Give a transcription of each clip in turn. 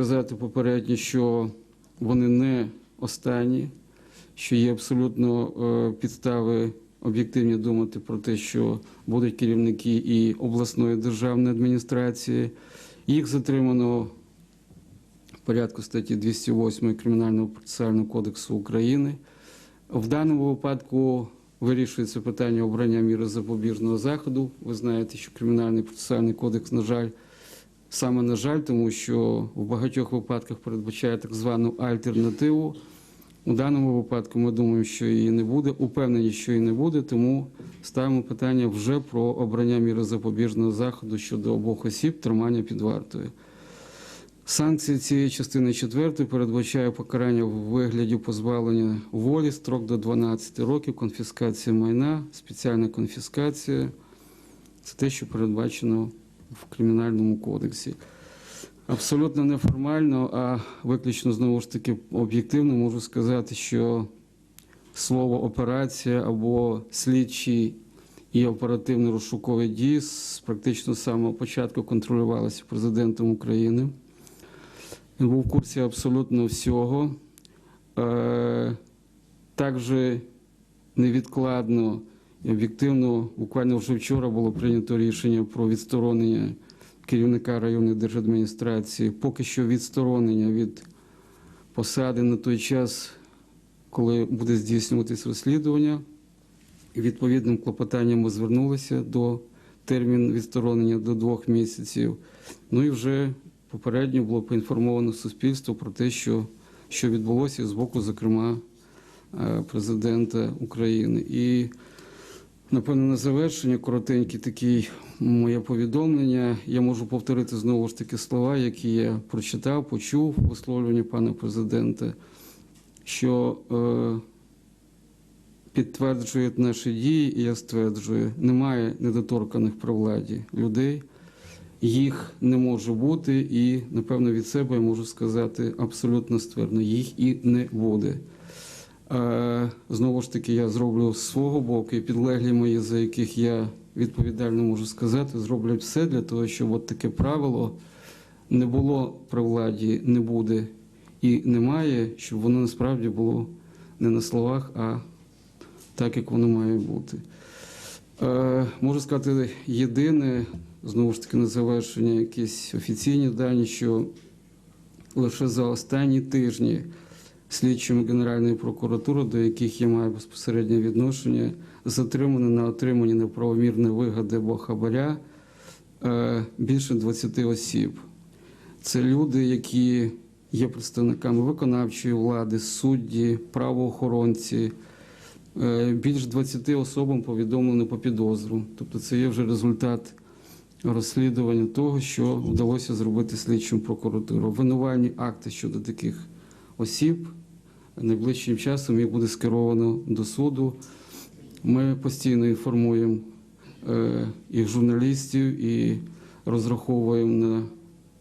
Сказати попередньо, що вони не останні, що є абсолютно е, підстави об'єктивні думати про те, що будуть керівники і обласної державної адміністрації. Їх затримано в порядку статті 208 Кримінального процесуального кодексу України. В даному випадку вирішується питання обрання міри запобіжного заходу. Ви знаєте, що Кримінальний процесуальний кодекс, на жаль, саме на жаль, тому що в багатьох випадках передбачає так звану альтернативу. У даному випадку ми думаємо, що її не буде, упевнені, що її не буде, тому ставимо питання вже про обрання міри запобіжного заходу щодо обох осіб тримання під вартою. Санкції цієї частини 4 передбачає покарання в вигляді позбавлення волі, строк до 12 років, конфіскація майна, спеціальна конфіскація. Це те, що передбачено в Кримінальному кодексі. Абсолютно неформально, а виключно знову ж таки об'єктивно можу сказати, що слово операція або слідчі і оперативно-розшукові дії практично з самого початку контролювалися президентом України. Він був в курсі абсолютно всього. Е, Також невідкладно об'єктивно, буквально вже вчора було прийнято рішення про відсторонення керівника районної держадміністрації, поки що відсторонення від посади на той час, коли буде здійснюватись розслідування. І відповідним клопотанням ми звернулися до термін відсторонення до двох місяців. Ну і вже попередньо було поінформовано суспільство про те, що, що відбулося з боку, зокрема, е, президента України. І Напевно, на завершення коротеньке таке моє повідомлення. Я можу повторити знову ж таки слова, які я прочитав, почув у висловлюванні пана президента, що е, підтверджують наші дії, і я стверджую, немає недоторканих при владі людей, їх не може бути, і напевно від себе я можу сказати абсолютно ствердно, їх і не буде. Е, Знову ж таки, я зроблю з свого боку і підлеглі мої, за яких я відповідально можу сказати, зроблять все для того, щоб от таке правило не було при владі, не буде і немає, щоб воно насправді було не на словах, а так, як воно має бути. Е, Можу сказати, єдине, знову ж таки, на завершення, якісь офіційні дані, що лише за останні тижні слідчими Генеральної прокуратури, до яких я маю безпосереднє відношення, затримано на отриманні неправомірної вигоди або хабаря е, більше 20 осіб. Це люди, які є представниками виконавчої влади, судді, правоохоронці. Е, Більш 20 особам повідомлено по підозру. Тобто це є вже результат розслідування того, що вдалося зробити слідчим прокуратуру. Винувальні акти щодо таких осіб найближчим часом їх буде скеровано до суду. Ми постійно інформуємо е, їх журналістів і розраховуємо на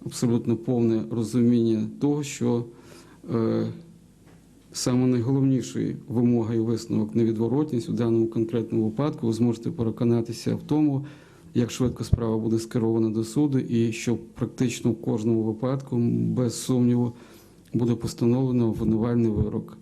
абсолютно повне розуміння того, що е, саме найголовнішою вимогою висновок невідворотність у даному конкретному випадку ви зможете переконатися в тому, як швидко справа буде скерована до суду, і що практично в кожному випадку, без сумніву, буде постановлено обвинувальний вирок.